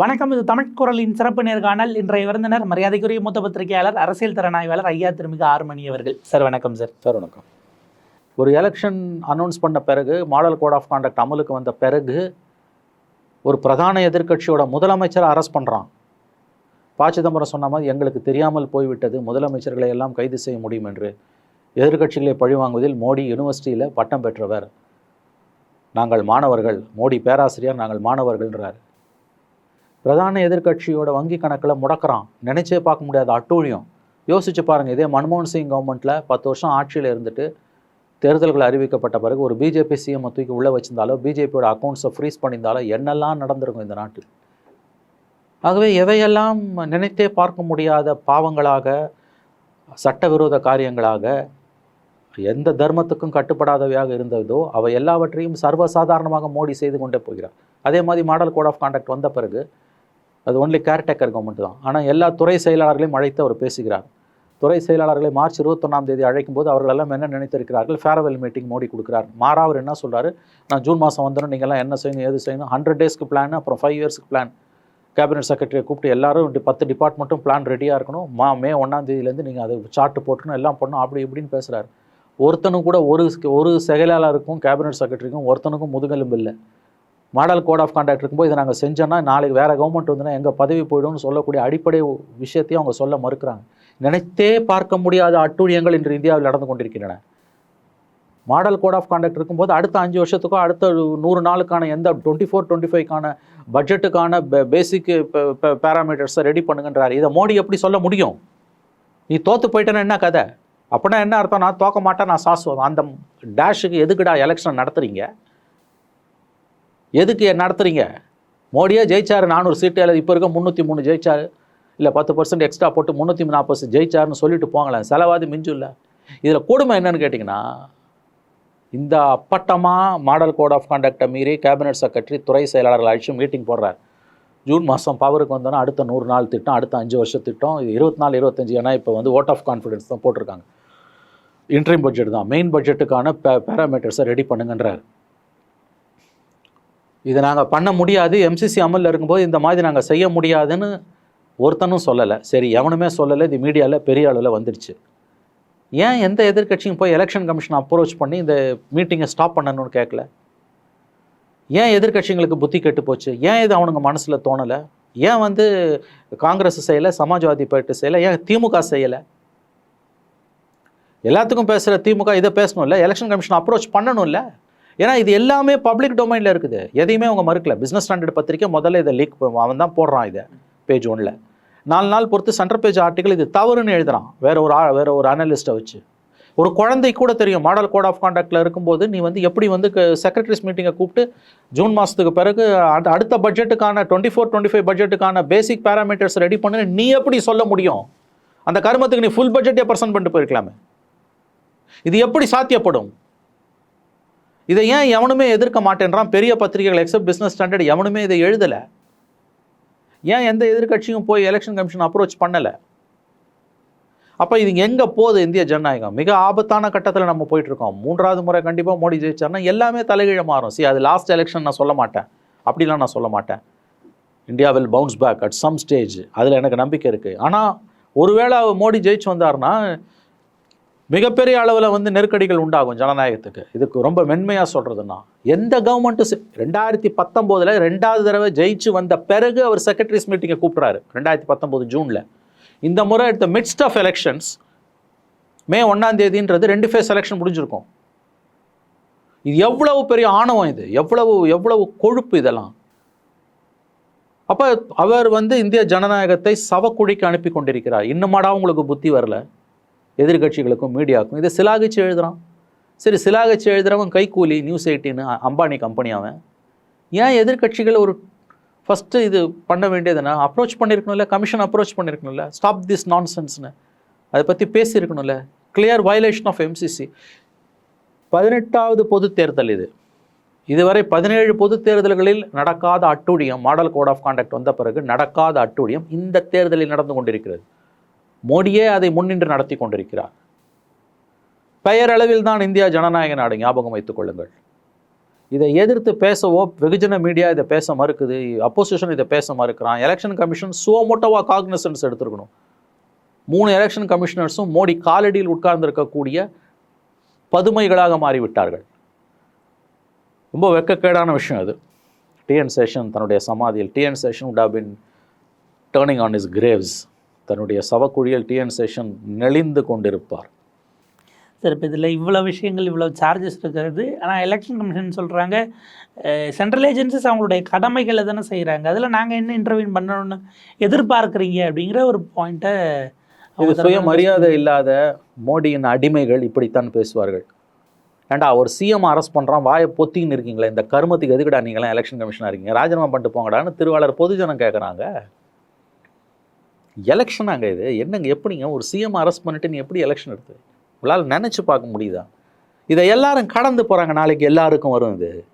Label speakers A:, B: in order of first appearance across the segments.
A: வணக்கம் இது தமிழ் குரலின் சிறப்பு நேர்காணல். இன்றைய விருந்தினர் மரியாதைக்குரிய மூத்த பத்திரிகையாளர் அரசியல் திறனாய்வாளர் ஐயா திருமிகு ஆறுமணி அவர்கள். சார் வணக்கம் சார்.
B: சார் வணக்கம். ஒரு எலெக்ஷன் அனௌன்ஸ் பண்ண பிறகு மாடல் கோட் ஆஃப் கான்டக்ட் அமலுக்கு வந்த பிறகு ஒரு பிரதான எதிர்க்கட்சியோட முதலமைச்சரை அரெஸ்ட் பண்ணுறான் ப. சிதம்பரம் சொன்ன மாதிரி எங்களுக்கு தெரியாமல் போய்விட்டது. முதலமைச்சர்களை எல்லாம் கைது செய்ய முடியும் என்று எதிர்க்கட்சிகளை பழிவாங்குவதில் மோடி யூனிவர்சிட்டியில் பட்டம் பெற்றவர். நாங்கள் மாணவர்கள். மோடி பேராசிரியர் நாங்கள் மாணவர்கள்ன்றார் பிரதான எதிர்க்கட்சியோட வங்கி கணக்கில் முடக்கிறான். நினைச்சே பார்க்க முடியாத அட்டூழியம். யோசிச்சு பாருங்க இதே மன்மோகன் சிங் கவர்மெண்ட்டில் பத்து வருஷம் ஆட்சியில் இருந்துட்டு தேர்தல்கள் அறிவிக்கப்பட்ட பிறகு ஒரு பிஜேபி சிஎம் தூக்கி உள்ளே வச்சிருந்தாலோ பிஜேபியோட அக்கௌண்ட்ஸை ஃப்ரீஸ் பண்ணியிருந்தாலோ என்னெல்லாம் நடந்திருக்கும் இந்த நாட்டில்? ஆகவே எவையெல்லாம் நினைத்தே பார்க்க முடியாத பாவங்களாக சட்டவிரோத காரியங்களாக எந்த தர்மத்துக்கும் கட்டுப்படாதவையாக இருந்ததோ அவை எல்லாவற்றையும் சர்வசாதாரணமாக மோடி செய்து கொண்டே போகிறார். அதே மாதிரி மாடல் கோட் ஆஃப் கான்டாக்ட் வந்த பிறகு அது ஒன்லி கேர்டேக்கர் கவர்மெண்ட் தான் ஆனால் எல்லா துறை செயலாளர்களையும் அழைத்து அவர் பேசுகிறார். துறை செயலாளர்களை மார்ச் இருபத்தொன்னாம் தேதி அழைக்கும் போது அவர்கள் எல்லாம் என்ன நினைத்திருக்கிறார்கள்? ஃபேர்வெல் மீட்டிங் மோடி கொடுக்குறார். மாறா அவர் என்ன சொல்கிறார் நான் ஜூன் மாதம் வந்துடும் நீங்கள்லாம் என்ன செய்யணும் ஏது செய்யணும்? ஹண்ட்ரட் டேஸ்க்கு பிளான் அப்புறம் ஃபைவ் இயர்ஸ்க்கு பிளான் கேபினட் செக்ரட்டரியை கூப்பிட்டு எல்லாரும் பத்து டிபார்ட்மெண்ட்டும் பிளான் ரெடியாக இருக்கணும். மா மே ஒன்றாம் தேதியிலேருந்து நீங்கள் அதை சார்ட்டு போட்டுக்கணும் எல்லாம் பண்ணணும் அப்படி இப்படின்னு பேசுகிறார் ஒருத்தனும் கூட ஒரு ஒரு செயலாளருக்கும் கேபினட் செக்ரட்டரிக்கும் ஒருத்தனுக்கும் முதுகெலும்பு இல்லை. மாடல் கோட் ஆஃப் கான்டாக்ட் இருக்கும்போது இதை நாங்கள் செஞ்சோன்னா நாளைக்கு வேறு கவர்மெண்ட் வந்துன்னா எங்கள் பதவி போயிடும்னு சொல்லக்கூடிய அடிப்படை விஷயத்தையும் அவங்க சொல்ல மறுக்கிறாங்க. நினைத்தே பார்க்க முடியாத அட்டூழியங்கள் இன்று இந்தியாவில் நடந்து கொண்டிருக்கின்றன. மாடல் கோட் ஆஃப் கான்டாக்ட் இருக்கும்போது அடுத்த அஞ்சு வருஷத்துக்கோ அடுத்த நூறு நாளுக்கான எந்த டுவெண்ட்டி ஃபோர் டுவெண்ட்டி ஃபைவ்க்கான பட்ஜெட்டுக்கான பேசிக் பேராமீட்டர்ஸை ரெடி பண்ணுங்கன்றார். இதை மோடி எப்படி சொல்ல முடியும்? நீ தோற்று போயிட்டேன்னா என்ன கதை? அப்படின்னா என்ன அர்த்தம்? நான் தோக்க மாட்டேன் நான் சாஸ் அந்த டேஷுக்கு எதுக்குடா எலெக்ஷன் நடத்துறீங்க? எதுக்கு நடத்துகிறீங்க மோடியே ஜெயிச்சாரு நானூறு சீட்டு அல்லது இப்போ இருக்க முந்நூற்றி மூணு ஜெயிச்சார். இல்லை பத்து பர்சன்ட் எக்ஸ்ட்ரா போட்டு முந்நூற்றி நாற்பது ஜெயிச்சாருன்னு சொல்லிட்டு போங்களேன். செலவாதி மிஞ்சும் இல்லை. இதில் கொடுமை என்னன்னு கேட்டிங்கன்னா இந்த அப்பட்டமாக மாடல் கோட் ஆஃப் கான்டக்டை மீறி கேபினட் செக்ரட்டரி துறை செயலாளர்கள் அழிச்சு மீட்டிங் போடுறார். ஜூன் மாதம் பவருக்கு வந்தோன்னா அடுத்த நூறு நாள் திட்டம் அடுத்த அஞ்சு வருஷ திட்டம் இது இருபத்தி நாலு இருபத்தஞ்சு ஏன்னா இப்போ வந்து ஓட் ஆஃப் கான்ஃபிடன்ஸ் தான் போட்டிருக்காங்க. இன்ட்ரீம் பட்ஜெட் தான். மெயின் பட்ஜெட்டுக்கான பே பேராமீட்டர்ஸை ரெடி பண்ணுங்கன்றார். இதை நாங்கள் பண்ண முடியாது. எம்சிசி அமலில் இருக்கும்போது இந்த மாதிரி நாங்கள் செய்ய முடியாதுன்னு ஒருத்தனும் சொல்லலை. சரி எவனுமே சொல்லலை. இது மீடியாவில் பெரிய அளவில் வந்துடுச்சு ஏன் எந்த எதிர்க்கட்சியும் போய் எலெக்ஷன் கமிஷன் அப்ரோச் பண்ணி இந்த மீட்டிங்கை ஸ்டாப் பண்ணணும்னு கேட்கல ஏன் எதிர்க்கட்சிங்களுக்கு புத்தி கெட்டு போச்சு? ஏன் இது அவனுங்க மனசில் தோணலை? ஏன் வந்து காங்கிரஸ் செய்யலை சமாஜ்வாதி பார்ட்டி செய்யலை ஏன் திமுக செய்யலை? எல்லாத்துக்கும் பேசுகிற திமுக இதை பேசணும்ல? எலெக்ஷன் கமிஷன் அப்ரோச் பண்ணணும்ல? ஏன்னா இது எல்லாமே பப்ளிக் டொமைனில் இருக்குது. எதையுமே அவங்க மறுக்கல. பிஸ்னஸ் ஸ்டாண்டர்ட் பத்திரிக்கை முதல்ல இதை லீக் அவன் தான் போடுறான் இதை பேஜ் ஒன்ல நாலு நாள் பொறுத்து சென்டர் பேஜ் ஆர்டிக்கல் இது தவறுன்னு எழுதுறான். வேற ஒரு வேற ஒரு அனலிஸ்ட்டை வச்சு. ஒரு குழந்தை கூட தெரியும். மாடல் கோட் ஆஃப் கான்டாக்டில் இருக்கும்போது நீ வந்து எப்படி வந்து செக்ரட்டரிஸ் மீட்டிங்கை கூப்பிட்டு ஜூன் மாதத்துக்கு பிறகு அடுத்த அடுத்த பட்ஜெட்டுக்கான டுவெண்ட்டி ஃபோர் டுவெண்ட்டி ஃபைவ் பட்ஜெட்டுக்கான பேசிக் பேராமீட்டர்ஸ் ரெடி பண்ணு நீ எப்படி சொல்ல முடியும்? அந்த கருமத்துக்கு நீ ஃபுல் பட்ஜெட்டே பர்சன்ட் பண்ணிட்டு போயிருக்கலாமே. இது எப்படி சாத்தியப்படும்? இதை ஏன் எவனுமே எதிர்க்க மாட்டேன்றான்? பெரிய பத்திரிகைகள் எக்ஸப்ட் பிஸ்னஸ் ஸ்டாண்டர்ட் எவனுமே இதை எழுதலை. ஏன் எந்த எதிர்க்கட்சியும் போய் எலெக்ஷன் கமிஷன் அப்ரோச் பண்ணலை? அப்போ இது எங்கே போகுது இந்திய ஜனநாயகம்? மிக ஆபத்தான கட்டத்தில் நம்ம போயிட்டுருக்கோம். மூன்றாவது முறை கண்டிப்பாக மோடி ஜெயிச்சார்னா எல்லாமே தலைகீழ மாறும். சி அது லாஸ்ட் எலெக்ஷன் நான் சொல்ல மாட்டேன். அப்படிலாம் நான் சொல்ல மாட்டேன். India will bounce back at some stage அதில் எனக்கு நம்பிக்கை இருக்குது ஆனால் ஒருவேளை மோடி ஜெயிச்சு வந்தாருன்னா மிகப்பெரிய அளவில் வந்து நெருக்கடிகள் உண்டாகும் ஜனநாயகத்துக்கு. இதுக்கு ரொம்ப மென்மையாக சொல்கிறதுன்னா எந்த கவர்மெண்ட்டும் ரெண்டாயிரத்தி பத்தொம்போதில் ரெண்டாவது தடவை ஜெயிச்சு வந்த பிறகு அவர் செக்ரட்டரிஸ் மீட்டிங்கை கூப்பிட்றாரு ரெண்டாயிரத்தி பத்தொம்போது ஜூனில். இந்த முறை எடுத்த மிட்ஸ்ட் ஆஃப் எலெக்ஷன்ஸ் மே ஒன்றாம் தேதின்றது ரெண்டு ஃபேஸ் எலெக்ஷன் முடிஞ்சிருக்கும். இது எவ்வளவு பெரிய ஆணவம் இது எவ்வளவு எவ்வளவு கொழுப்பு இதெல்லாம். அப்போ அவர் வந்து இந்திய ஜனநாயகத்தை சவக்குழிக்கு அனுப்பி கொண்டிருக்கிறார். இன்னுமாடா உங்களுக்கு புத்தி வரல? எதிர்க்கட்சிகளுக்கும் மீடியாவுக்கும். இதை சிலாகிச்சு எழுதுறான். சரி சிலாகிச்சு எழுதுறவன் கைக்கூலி நியூஸ் எயிட்டின்னு அம்பானி கம்பெனி அவன். ஏன் எதிர்க்கட்சிகள் ஒரு ஃபஸ்ட்டு இது பண்ண வேண்டியதுன்னா அப்ரோச் பண்ணியிருக்கணும்ல கமிஷன் அப்ரோச் பண்ணியிருக்கணும்ல ஸ்டாப் திஸ் நான்சென்ஸ்னு அதை பற்றி பேசியிருக்கணும்ல கிளியர் வயலேஷன் ஆஃப் எம்சிசி பதினெட்டாவது பொது தேர்தல் இது. இதுவரை பதினேழு பொது தேர்தல்களில் நடக்காத அட்டூழியம் மாடல் கோட் ஆஃப் கான்டக்ட் வந்த பிறகு நடக்காத அட்டூழியம் இந்த தேர்தலில் நடந்து கொண்டிருக்கிறது. மோடியே அதை முன்னின்று நடத்தி கொண்டிருக்கிறார். பெயரளவில் தான் இந்தியா ஜனநாயக நாடு ஞாபகம் வைத்துக் கொள்ளுங்கள். இதை எதிர்த்து பேசவோ வெகுஜன மீடியா இதை பேச மறுக்குது அப்போசிஷன் இதை பேச மறுக்கிறான் எலெக்ஷன் கமிஷன் சுவமோட்டவா காக்னசன்ஸ் எடுத்துருக்கணும். மூணு எலெக்ஷன் கமிஷனர்ஸும் மோடி காலடியில் உட்கார்ந்திருக்கக்கூடிய பதுமைகளாக மாறிவிட்டார்கள். ரொம்ப வெக்கக்கேடான விஷயம் அது. டிஎன் சேஷன் தன்னுடைய சமாதியில் T N Seshan would have been turning on his graves தன்னுடைய சவக்குழியில் டிஎன் சேஷன் நெளிந்து கொண்டிருப்பார்.
A: சார் இப்போ இதில் இவ்வளோ விஷயங்கள் இவ்வளோ சார்ஜஸ் இருக்கிறது. ஆனால் எலெக்ஷன் கமிஷன் சொல்கிறாங்க சென்ட்ரல் ஏஜென்சிஸ் அவங்களுடைய கடமைகளை தானே செய்கிறாங்க அதில் நாங்கள் என்ன இன்டர்வியூன் பண்ணணும்னு எதிர்பார்க்குறீங்க அப்படிங்கிற ஒரு பாயிண்ட்டை
B: இது சுயமரியாதை இல்லாத மோடியின் அடிமைகள் இப்படித்தான் பேசுவார்கள். ஏண்டா ஒரு சிஎம் அரெஸ்ட் பண்ணுறான் வாயை பொத்தின்னு இருக்கீங்களே இந்த கருமத்துக்கு எதுக்குடா நீங்களாம் எலெக்ஷன் கமிஷனாக இருக்கீங்க? ராஜினாமா பண்ணிட்டு போங்கடான்னு திருவாளர் பொதுஜனம் கேட்குறாங்க எலெக்ஷனாங்க இது. என்னங்க எப்படிங்க? ஒரு சிஎம் அரெஸ்ட் பண்ணிட்டு நீ எப்படி எலெக்ஷன் எடுத்து? உங்களால் நினச்சி பார்க்க முடியுதா? இதை எல்லாரும் கடந்து போகிறாங்க நாளைக்கு எல்லாருக்கும் வரும் இது.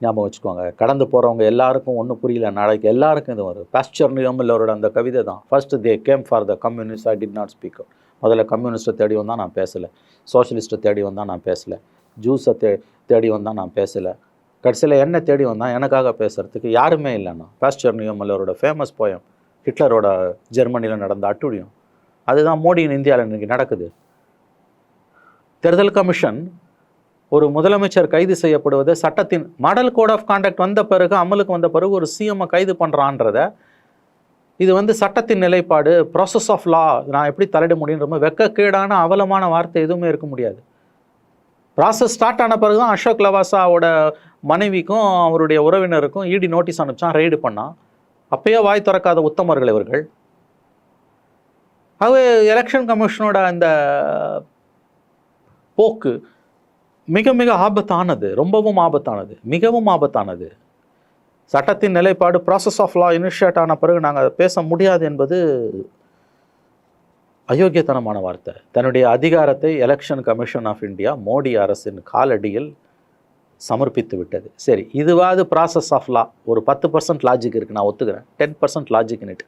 B: ஞாபகம் வச்சுக்கோங்க. கடந்து போகிறவங்க எல்லாருக்கும் ஒன்றும் புரியல. நாளைக்கு எல்லாருக்கும் இது வரும். பாஸ்டர் நியமல்லோரோட அந்த கவிதை தான். First they came for the communist I did not speak முதல்ல கம்யூனிஸ்ட்டை தேடி வந்தால் நான் பேசலை. சோஷலிஸ்ட்டை தேடி வந்தால் நான் பேசலை. ஜூஸை தே தேடி வந்தால் நான் பேசலை. கடைசியில் என்ன தேடி வந்தால் எனக்காக பேசுகிறதுக்கு யாருமே இல்லைண்ணா. பாஸ்டர் நியோமில்லோரோட ஃபேமஸ் போயம் ஹிட்லரோட ஜெர்மனியில் நடந்த அட்டுழியம். அதுதான் மோடியின் இந்தியாவில் இன்னைக்கு நடக்குது. தேர்தல் கமிஷன் ஒரு முதலமைச்சர் கைது செய்யப்படுவது சட்டத்தின் மாடல் கோட் ஆஃப் கான்டாக்ட் வந்த பிறகு அமலுக்கு வந்த பிறகு ஒரு சிஎம்மை கைது பண்ணுறான்றத இது வந்து சட்டத்தின் நிலைப்பாடு ப்ராசஸ் ஆஃப் லா நான் எப்படி தலையிட முடியுன்ற மாதிரி வெக்கக்கேடான அவலமான வார்த்தை எதுவுமே இருக்க முடியாது. ப்ராசஸ் ஸ்டார்ட் ஆன பிறகு தான் அசோக் லவாசாவோட மனைவிக்கும் அவருடைய உறவினருக்கும் இடி நோட்டீஸ் அனுப்பிச்சான் ரெய்டு பண்ணான். அப்பயே வாய் திறக்காத உத்தமர்கள் இவர்கள். ஆகவே எலெக்ஷன் கமிஷனோட அந்த போக்கு மிக மிக ஆபத்தானது ரொம்பவும் ஆபத்தானது மிகவும் ஆபத்தானது. சட்டத்தின் நிலைப்பாடு ப்ராசஸ் ஆஃப் லா இனிஷியேட் ஆன பிறகு நாங்கள் அதை பேச முடியாது என்பது அயோக்கியத்தனமான வார்த்தை. தன்னுடைய அதிகாரத்தை election commission of India Modi அரசின் காலடியில் சமர்ப்பித்து விட்டது. சரி இதுவாது ப்ராசஸ் ஆஃப் லா ஒரு பத்து பர்சன்ட் லாஜிக் இருக்குது நான் ஒத்துக்கிறேன். Ten percent logic it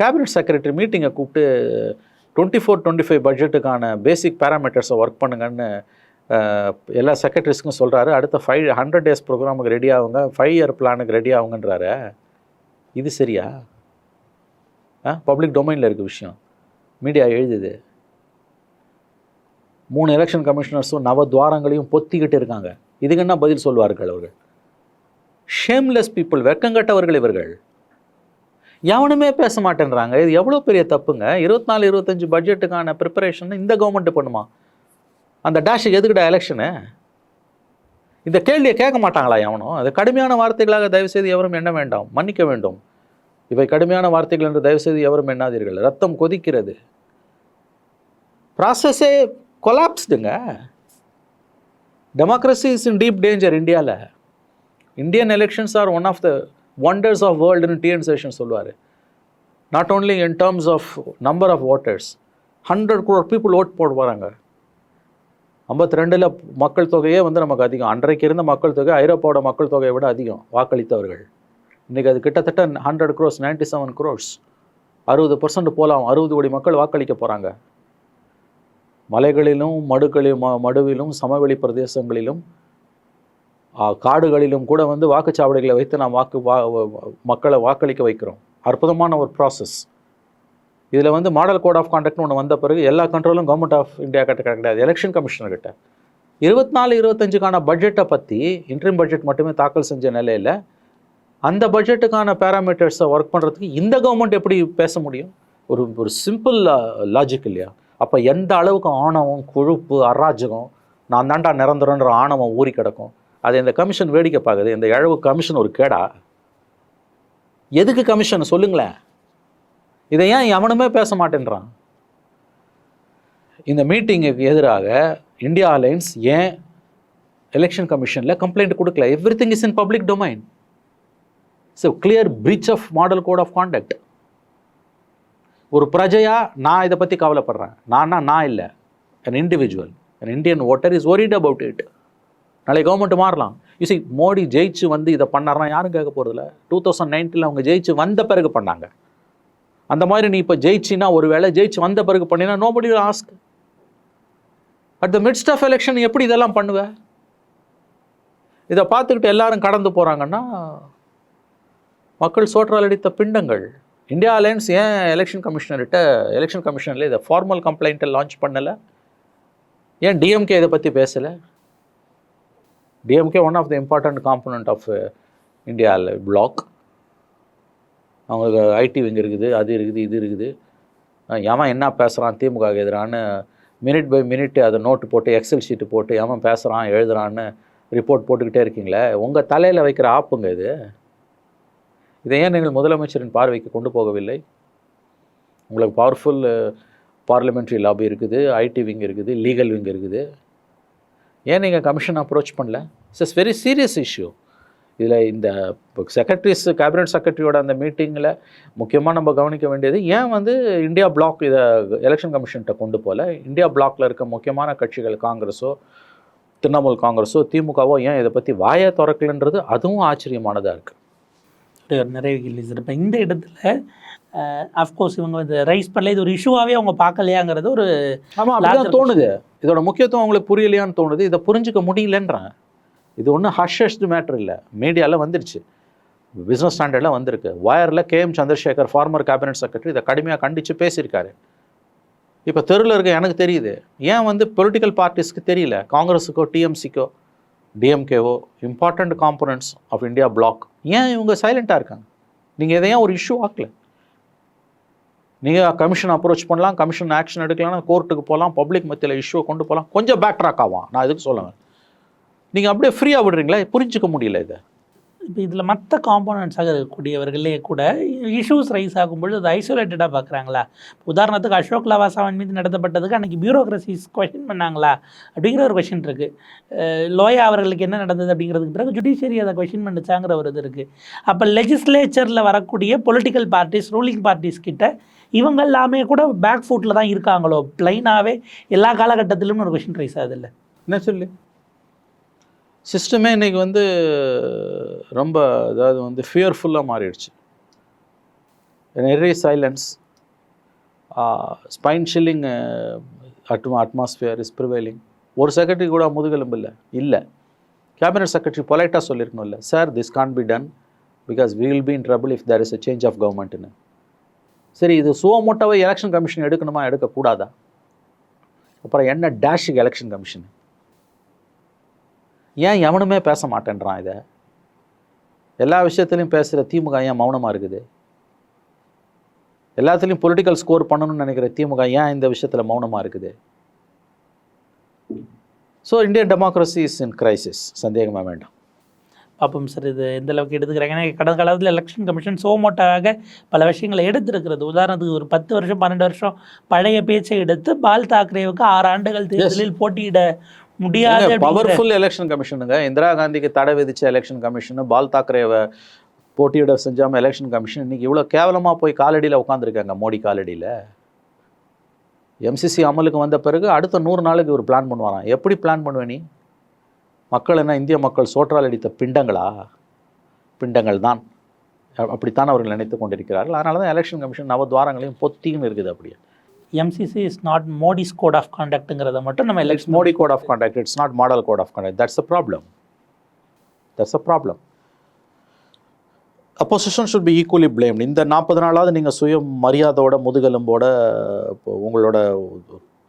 B: cabinet secretary மீட்டிங்கை கூப்பிட்டு டுவெண்ட்டி ஃபோர் டுவெண்ட்டி ஃபைவ் பட்ஜெட்டுக்கான பேசிக் பேராமீட்டர்ஸை ஒர்க் பண்ணுங்கன்னு எல்லா செக்ரட்டரிஸ்க்கும் சொல்கிறாரு அடுத்த ஃபைவ் ஹண்ட்ரட் டேஸ் ப்ரோக்ராமுக்கு ரெடி ஆகுங்க. ஃபைவ் இயர் பிளானுக்கு ரெடி ஆகுங்கன்றாரு. இது சரியா? ஆ பப்ளிக் டொமைனில் இருக்க விஷயம். மீடியா எழுதுது. மூணு எலெக்ஷன் கமிஷனர்ஸும் நவ துவாரங்களையும் பொத்திக்கிட்டு இருக்காங்க. இதுக்கு என்ன பதில் சொல்வார்கள் அவர்கள்? ஷேம்லெஸ் பீப்புள் வெக்கங்கட்டவர்கள் இவர்கள். எவனுமே பேச மாட்டேன்றாங்க. இது எவ்வளோ பெரிய தப்புங்க? இருபத்தி நாலு இருபத்தஞ்சு பட்ஜெட்டுக்கான ப்ரிப்பரேஷன் இந்த கவர்மெண்ட் பண்ணுமா? அந்த டேஷுக்கு எதுக்குடா எலெக்ஷனு இந்த கேள்வியை கேட்க மாட்டாங்களா எவனும் அது கடுமையான வார்த்தைகளாக தயவுசெய்து எவரும் எண்ண வேண்டாம். மன்னிக்க வேண்டும். இவை கடுமையான வார்த்தைகள் என்று தயவுசெய்து எவரும் எண்ணாதீர்கள். ரத்தம் கொதிக்கிறது. ப்ராசஸே கொலாப்ஸ்டுங்க. Democracy is in deep danger இந்தியாவில் Indian elections are one of the wonders of வேர்ல்டுன்னு T N Seshan சொல்லுவார் not only in terms of number of voters hundred crore people vote போட போகிறாங்க ஐம்பத்தி ரெண்டில் மக்கள் தொகையே வந்து நமக்கு அதிகம். அன்றைக்கு இருந்த மக்கள் தொகை ஐரோப்பாவோட மக்கள் தொகையை விட அதிகம் வாக்களித்தவர்கள். இன்றைக்கி அது கிட்டத்தட்ட hundred crores ninety seven crores அறுபது பர்சன்ட் போகலாம் அறுபது கோடி மக்கள் வாக்களிக்க போகிறாங்க மலைகளிலும் மடுக்களிலும் மடுவிலும் சமவெளி பிரதேசங்களிலும் காடுகளிலும் கூட வந்து வாக்குச்சாவடிகளை வைத்து நாம் வாக்கு வா மக்களை வாக்களிக்க வைக்கிறோம். அற்புதமான ஒரு ப்ராசஸ் இதில் வந்து மாடல் கோட் ஆஃப் கான்டக்ட்னு ஒன்று வந்த பிறகு எல்லா கண்ட்ரோலும் கவர்மெண்ட் ஆஃப் இந்தியா கிட்ட கிடையாது எலெக்ஷன் கமிஷனர் கிட்ட. இருபத்தி நாலு இருபத்தஞ்சுக்கான பட்ஜெட்டை பற்றி இன்ட்ரீம் பட்ஜெட் மட்டுமே தாக்கல் செஞ்ச நிலையில் அந்த பட்ஜெட்டுக்கான பேராமீட்டர்ஸை ஒர்க் பண்ணுறதுக்கு இந்த கவர்மெண்ட் எப்படி பேச முடியும்? ஒரு ஒரு சிம்பிள் லாஜிக் இல்லையா? அப்போ எந்த அளவுக்கு ஆணவம் கொழுப்பு அராஜகம் நான் தாண்டா நிரந்தரன்ற ஆணவம் ஊறி கிடக்கும். அதை இந்த கமிஷன் வேடிக்கை பார்க்குது. இந்த இழவு கமிஷன் ஒரு கேடா. எதுக்கு கமிஷன்? சொல்லுங்களேன். இதை ஏன் எவனுமே பேச மாட்டேன்றான்? இந்த மீட்டிங்குக்கு எதிராக இந்தியா அலைன்ஸ் ஏன் எலெக்ஷன் கமிஷனில் கம்ப்ளைண்ட் கொடுக்கல? Everything is in public domain it's clear breach of model code of conduct ஒரு பிரஜையாக நான் இதை பற்றி கவலைப்படுறேன். நான்னா நான் இல்லை. An individual an Indian voter is worried about it நாளைக்கு கவர்மெண்ட் மாறலாம். யூசி மோடி ஜெயிச்சு வந்து இதை பண்ணாருன்னா யாரும் கேட்க போகிறதில்ல டூ தௌசண்ட் நைன்டீனில் அவங்க ஜெயிச்சு வந்த பிறகு பண்ணாங்க. அந்த மாதிரி நீ இப்போ ஜெயிச்சின்னா ஒரு வேளை ஜெயிச்சு வந்த பிறகு பண்ணினா nobody ask at the midst of election எப்படி இதெல்லாம் பண்ணுவ? இதை பார்த்துக்கிட்டு எல்லாரும் கடந்து போகிறாங்கன்னா மக்கள் சோற்றால் அடித்த பிண்டங்கள். இந்தியா அலையன்ஸ் ஏன் எலெக்ஷன் கமிஷனர்கிட்ட எலெக்ஷன் கமிஷனில் இதை ஃபார்மல் கம்ப்ளைண்ட்டை லான்ச் பண்ணலை? ஏன் டிஎம்கே இதை பற்றி பேசலை? DMK one of the important component of India bloc அவங்களுக்கு ஐடி விங் இருக்குது அது இருக்குது இது இருக்குது. ஏமா என்ன பேசுகிறான் திமுக எதிரான்னு மினிட் பை மினிட் அதை நோட்டு போட்டு எக்ஸல் ஷீட்டு போட்டு ஏமா பேசுகிறான் எழுதுறான்னு ரிப்போர்ட் போட்டுக்கிட்டே இருக்கீங்களே? உங்கள் தலையில் வைக்கிற ஆப்புங்க இது. இதை ஏன் நீங்கள் முதலமைச்சரின் பார்வைக்கு கொண்டு போகவில்லை? உங்களுக்கு பவர்ஃபுல் பார்லிமெண்ட்ரி லாபி இருக்குது ஐடி விங் இருக்குது லீகல் விங் இருக்குது. ஏன் நீங்கள் கமிஷன் அப்ரோச் பண்ணல? இட்ஸ் வெரி சீரியஸ் இஷ்யூ இதில் இந்த செக்ரட்டரிஸ் கேபினட் செக்ரட்டரியோட அந்த மீட்டிங்கில் முக்கியமாக நம்ம கவனிக்க வேண்டியது ஏன் வந்து இந்தியா பிளாக் இதை எலெக்ஷன் கமிஷன்கிட்ட கொண்டு போகல இந்தியா பிளாக்ல இருக்க முக்கியமான கட்சிகள் காங்கிரஸோ திரிணாமுல் காங்கிரஸோ திமுகவோ ஏன் இதை பற்றி வாயை திறக்கலன்றது அதுவும் ஆச்சரியமானதாக இருக்குது
A: அப்படி ஒரு சார் இப்போ இந்த இடத்துல அஃப்கோர்ஸ் இவங்க வந்து ரைஸ் பண்ணல. இது ஒரு இஷ்யூவாகவே அவங்க பார்க்கலையாங்கிறது ஒரு
B: ஆமாம் அப்படிதான் தோணுது. இதோட முக்கியத்துவம் அவங்களுக்கு புரியலையான்னு தோணுது. இதை புரிஞ்சுக்க முடியலன்றேன் இது ஒன்றும் ஹஷ்ஷஸ்டு மேட்ரு இல்லை. மீடியாவில் வந்துருச்சு. பிஸ்னஸ் ஸ்டாண்டர்டில் வந்திருக்கு. வயரில் K M Chandrasekhar former cabinet secretary இதை கடுமையாக கண்டித்து பேசியிருக்காரு. இப்போ தெருவில் இருக்க எனக்கு தெரியுது. ஏன் வந்து பொலிட்டிக்கல் பார்ட்டிஸ்க்கு தெரியல? காங்கிரஸுக்கோ டிஎம்சிக்கோ டிஎம்கேவோ important components of India bloc ஏன் இவங்க சைலண்ட்டாக இருக்காங்க? நீங்கள் இதை ஏன் ஒரு இஷ்யூ ஆக்கல. நீங்கள் கமிஷன் அப்ரோச் பண்ணலாம் கமிஷன் ஆக்ஷன் எடுக்கலாம் கோர்ட்டுக்கு போகலாம் பப்ளிக் மத்தியில் இஷ்யூவை கொண்டு போகலாம் கொஞ்சம் பேக் ட்ராக் ஆகும் நான் இதுக்கு சொல்லுவேன் நீங்கள் அப்படியே ஃப்ரீயாக விடுறீங்களா? புரிஞ்சுக்க முடியல இதை.
A: இப்போ இதில் மற்ற காம்போனன்ட்ஸாக இருக்கக்கூடியவர்களே கூட இஷ்யூஸ் ரைஸ் ஆகும்பொழுது அது ஐசோலேட்டடாக பார்க்குறாங்களா உதாரணத்துக்கு அசோக் லவாசாவின் மீது நடத்தப்பட்டதுக்கு அன்றைக்கி பியூரோக்ரஸிஸ் கொஷின் பண்ணாங்களா? அப்படிங்கிற ஒரு கொஷின் இருக்குது லோயா அவர்களுக்கு என்ன நடந்தது அப்படிங்கிறதுக்கு பிறகு ஜுடிஷியரி அதை கொஷின் பண்ணிச்சாங்கிற ஒரு இது இருக்குது அப்போ லெஜிஸ்லேச்சரில் வரக்கூடிய பொலிட்டிக்கல் பார்ட்டிஸ் ரூலிங் பார்ட்டிஸ் கிட்ட இவங்க எல்லாமே கூட பேக் ஃபுட்டில் தான் இருக்காங்களோ? ப்ளைனாகவே எல்லா காலகட்டத்திலும் ஒரு கொஷின் ரைஸ் ஆகுது இல்லை.
B: என்ன சொல்லு? சிஸ்டமே இன்றைக்கி வந்து ரொம்ப அதாவது வந்து ஃபியர்ஃபுல்லாக மாறிடுச்சு. நிறைய silence spine chilling ATMA atmosphere is prevailing ஒரு செக்ரட்டரி கூட முதுகெலும்பு இல்லை. இல்லை. கேபினட் செக்ரட்டரி பொலைட்டாக சொல்லியிருக்கணும்ல sir this can be done because we will be in trouble if there is a change of கவர்மெண்ட்னு சரி இது சுவமோட்டாவே எலெக்ஷன் கமிஷன் எடுக்கணுமா எடுக்கக்கூடாதா? அப்புறம் என்ன டேஷுக்கு எலெக்ஷன் கமிஷன் ஏன் எவனுமே பேச மாட்டேன்றான் இதை? எல்லா விஷயத்துலையும் பேசுகிற திமுக ஏன் மௌனமாக இருக்குது? எல்லாத்துலேயும் பொலிட்டிக்கல் ஸ்கோர் பண்ணணும்னு நினைக்கிற திமுக ஏன் இந்த விஷயத்தில் மௌனமாக இருக்குது? So Indian democracy is in crisis சந்தேகமாக வேண்டாம்.
A: பார்ப்போம் சார் இது எந்த அளவுக்கு எடுத்துக்கிறாங்க? ஏன்னா கடந்த காலத்தில் எலெக்ஷன் கமிஷன் சோமோட்டாக பல விஷயங்களை எடுத்திருக்கிறது. உதாரணத்துக்கு ஒரு பத்து வருஷம் பன்னெண்டு வருஷம் பழைய பேச்சை எடுத்து பால் தாக்கரேவுக்கு ஆறு ஆண்டுகள் தேர்தலில் போட்டியிட முடியாது
B: பவர்ஃபுல் எலெக்ஷன் கமிஷனுங்க இந்திரா காந்திக்கு தடை விதிச்ச எலெக்ஷன் கமிஷனு பால் தாக்கரேவை போட்டியிட செஞ்சாமல் எலெக்ஷன் கமிஷன் இன்னைக்கு இவ்வளோ கேவலமாக போய் காலடியில் உட்காந்துருக்காங்க மோடி காலடியில். எம்சிசி அமலுக்கு வந்த பிறகு அடுத்த நூறு நாளுக்கு ஒரு பிளான் பண்ணுவாராம். எப்படி பிளான் பண்ணுவே நீ? மக்கள் என்ன இந்திய மக்கள் சோற்றால் அடித்த பிண்டங்களா? பிண்டங்கள் தான். அப்படித்தான் அவர்கள் நினைத்து கொண்டிருக்கிறார்கள். அதனால தான் எலெக்ஷன் கமிஷன் நவத்வாரங்களையும் பொத்தின்னு இருக்குது அப்படியே.
A: MCC is not Modi's code of கான்டாக்ட்ங்கிறத மட்டும் நம்ம election
B: Modi code of conduct. It's not model code of conduct. That's the problem. That's the problem. Opposition should be equally blamed. இந்த நாற்பது நாளாவது நீங்கள் சுய மரியாதையோட முதுகெலும்போட இப்போ உங்களோட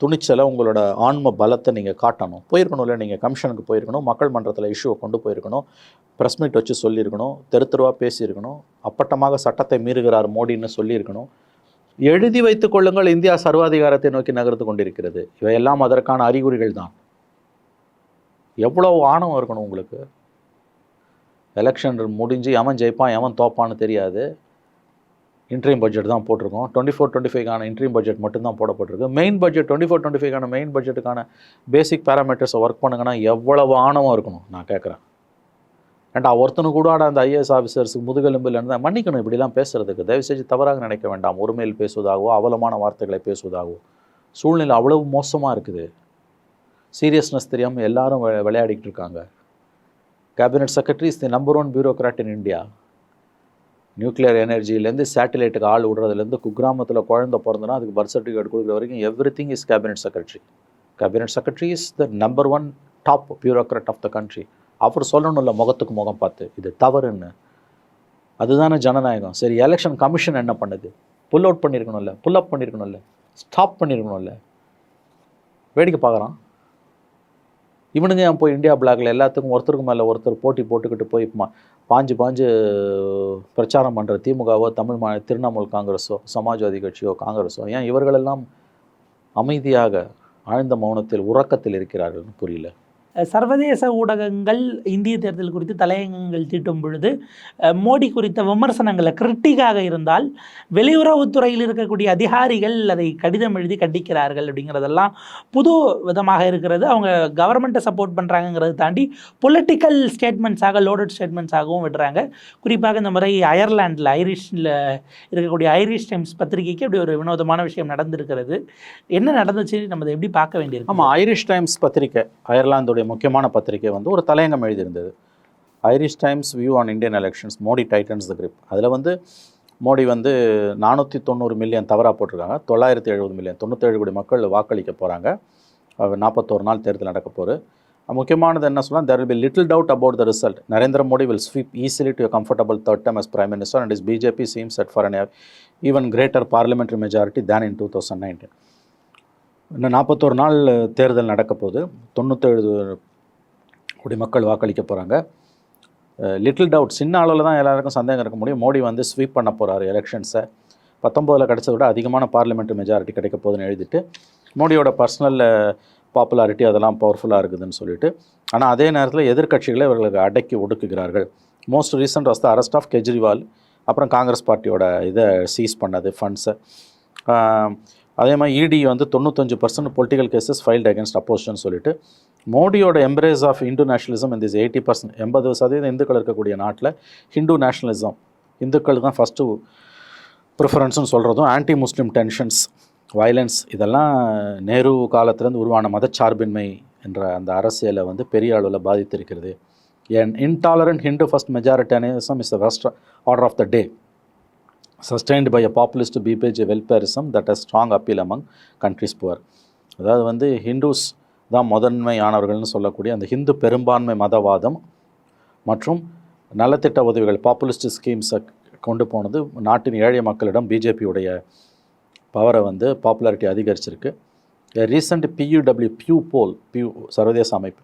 B: துணிச்சலை உங்களோட ஆன்ம பலத்தை நீங்கள் காட்டணும் போயிருக்கணும்ல நீங்கள் கமிஷனுக்கு போயிருக்கணும் மக்கள் மன்றத்தில் இஷ்யூவை கொண்டு போயிருக்கணும் ப்ரெஸ் மீட் வச்சு சொல்லியிருக்கணும் தெரு தெருவாக பேசியிருக்கணும் அப்பட்டமாக சட்டத்தை மீறுகிறார் மோடின்னு சொல்லியிருக்கணும் எழுதி வைத்துக் கொள்ளுங்கள். இந்தியா சர்வாதிகாரத்தை நோக்கி நகர்ந்து கொண்டிருக்கிறது. இவையெல்லாம் அதற்கான அறிகுறிகள் தான் எவ்வளவு ஆணவம் இருக்கணும் உங்களுக்கு? எலெக்ஷன் முடிஞ்சு எவன் ஜெயிப்பான் எவன் தோப்பான்னு தெரியாது. இன்ட்ரீம் பட்ஜெட் தான் போட்டிருக்கோம். டுவெண்ட்டி ஃபோர் டுவெண்ட்டி ஃபைவ்க்கான இன்ட்ரீம் பட்ஜெட் மட்டும்தான் போடப்பட்டிருக்கு. Main budget twenty four twenty ஃபைவ்க்கான main பட்ஜெட்டுக்கான பேசிக் பேராமீட்டர்ஸை ஒர்க் பண்ணுங்கன்னா எவ்வளவு ஆணவம் இருக்கணும்? நான் கேட்குறேன். ஏன்டா ஒருத்தனு கூட அந்த ஐஏஎஸ் ஆஃபீஸர்ஸுக்கு முதுகெலும்பில் இருந்தால் மன்னிக்கணும். இப்படிலாம் பேசுறதுக்கு தயவு செஞ்சு தவறாக நினைக்க வேண்டாம். ஒருமையில் பேசுவதாகவோ அவலமான வார்த்தைகளை பேசுவதாகவோ. சூழ்நிலை அவ்வளவு மோசமாக இருக்குது. சீரியஸ்னஸ் தெரியாமல் எல்லாரும் விளையாடிக்கிட்டு இருக்காங்க. Cabinet secretary is the number one bureaucrat in India nuclear எனர்ஜிலேருந்து சேட்டலைட்டுக்கு ஆள் விடுறதுலேருந்து குக்கிராமத்தில் குழந்தை பிறந்தனா அதுக்கு பர்த் சர்டிஃபிகேட் கொடுக்குற வரைக்கும் everything is cabinet secretary cabinet secretary is the number one top bureaucrat of the country அவர் சொல்லணும்ல முகத்துக்கு முகம் பார்த்து இது தவறுன்னு. அதுதானே ஜனநாயகம். சரி எலெக்ஷன் கமிஷன் என்ன பண்ணுது? புல் அவுட் பண்ணியிருக்கணும்ல புல் அப் பண்ணியிருக்கணும்ல ஸ்டாப் பண்ணியிருக்கணும்ல வேடிக்கை பார்க்குறான். இவனுங்க ஏன் போய் இந்தியா பிளாக்ல எல்லாத்துக்கும் ஒருத்தருக்கு மேலே ஒருத்தர் போட்டி போட்டுக்கிட்டு போய் மா பாஞ்சு பாஞ்சு பிரச்சாரம் பண்ணுற திமுகவோ தமிழ் மா திரிணாமுல் காங்கிரஸோ சமாஜ்வாதி கட்சியோ காங்கிரஸோ ஏன் இவர்களெல்லாம் அமைதியாக ஆழ்ந்த மௌனத்தில் உறக்கத்தில் இருக்கிறார்கள்னு புரியல.
A: சர்வதேச ஊடகங்கள் இந்திய தேர்தல் குறித்து தலையங்கங்கள் தீட்டும் பொழுது மோடி குறித்த விமர்சனங்களை கிரிட்டிக்காக இருந்தால் வெளியுறவுத்துறையில் இருக்கக்கூடிய அதிகாரிகள் அதை கடிதம் எழுதி கண்டிக்கிறார்கள் அப்படிங்கிறதெல்லாம் புது விதமாக இருக்கிறது. அவங்க கவர்மெண்ட்டை சப்போர்ட் பண்ணுறாங்கங்கிறத தாண்டி பொலிட்டிக்கல் ஸ்டேட்மெண்ட்ஸாக லோடட் ஸ்டேட்மெண்ட்ஸாகவும் விடுறாங்க. குறிப்பாக இந்த முறை அயர்லாண்டில் ஐரிஷில் இருக்கக்கூடிய ஐரிஷ் டைம்ஸ் பத்திரிகைக்கு அப்படி ஒரு வினோதமான விஷயம் நடந்திருக்கிறது. என்ன நடந்துச்சு நம்ம அதை எப்படி பார்க்க வேண்டியிருக்கு?
B: ஆமாம் ஐரிஷ் டைம்ஸ் பத்திரிக்கை அயர்லாந்துடைய முக்கியமான பத்திரிக்கை வந்து ஒரு தலையங்கம் எழுதியிருந்தது. Irish Times view on Indian elections Modi tightens the grip. அதில் வந்து மோடி வந்து நானூற்றி தொண்ணூறு மில்லியன் தவறாக போட்டிருக்காங்க. தொள்ளாயிரத்தி எழுபது மில்லியன் தொண்ணூற்றேழு கோடி மக்கள் வாக்களிக்க போகிறாங்க நாற்பத்தோரு நாள் தேர்தல் நடக்க போகுது. முக்கியமானது என்ன சொன்னால் there will little doubt doubt the result result. Narendra Modi will sweep easily to comfortable third time third prime minister and is BJP his BJP seems set for an even greater parliamentary majority than in 2019 இன்னும் நாற்பத்தோரு நாள் தேர்தல் நடக்க போகுது தொண்ணூற்றேழு கோடி மக்கள் வாக்களிக்க போகிறாங்க லிட்டில் டவுட் சின்ன அளவில் தான் எல்லாருக்கும் சந்தேகம் இருக்க முடியும். மோடி வந்து ஸ்வீப் பண்ண போகிறாரு எலெக்ஷன்ஸை பத்தொம்போதில் கிடைச்சத விட அதிகமான பார்லிமெண்ட் மெஜாரிட்டி கிடைக்க போகுதுன்னு எழுதிட்டு மோடியோட பர்சனல் பாப்புலாரிட்டி அதெல்லாம் பவர்ஃபுல்லாக இருக்குதுன்னு சொல்லிட்டு ஆனால் அதே நேரத்தில் எதிர்க்கட்சிகளை இவர்களுக்கு அடக்கி ஒடுக்குகிறார்கள். Most recent was the arrest of Kejriwal அப்புறம் காங்கிரஸ் பார்ட்டியோட இதை சீஸ் பண்ணது ஃபண்ட்ஸை அதே மாதிரி இடி வந்து தொண்ணூத்தஞ்சு percent political cases filed against opposition சொல்லிட்டு மோடியோட எம்ப்ரேஸ் ஆஃப் இந்து நேஷனலிசம் இந்த இஸ் எயிட்டி பர்சன்ட் எண்பது சதவீதம் இந்துக்கள் இருக்கக்கூடிய நாட்டில் ஹிந்து நேஷனலிசம் இந்துக்கள் தான் ஃபஸ்ட்டு ப்ரிஃபரன்ஸ்னு சொல்கிறதும் ஆன்டி முஸ்லீம் டென்ஷன்ஸ் வயலன்ஸ் இதெல்லாம் நேரு காலத்திலேருந்து உருவான மதச்சார்பின்மை என்ற அந்த அரசியலை வந்து பெரிய அளவில் பாதித்திருக்கிறது. An intolerant Hindu first majoritarianism is the first order of the day sustained by a populist பிபேஜ் welfarism that has strong appeal among countries poor அதாவது வந்து ஹிந்துஸ் தான் முதன்மையானவர்கள்னு சொல்லக்கூடிய அந்த ஹிந்து பெரும்பான்மை மதவாதம் மற்றும் நலத்திட்ட உதவிகள் பாப்புலிஸ்ட் ஸ்கீம்ஸை கொண்டு போனது நாட்டின் ஏழை மக்களிடம் பிஜேபியுடைய பவரை வந்து பாப்புலாரிட்டி அதிகரிச்சிருக்கு. Recent P W Pew poll Pew சர்வதேச அமைப்பு.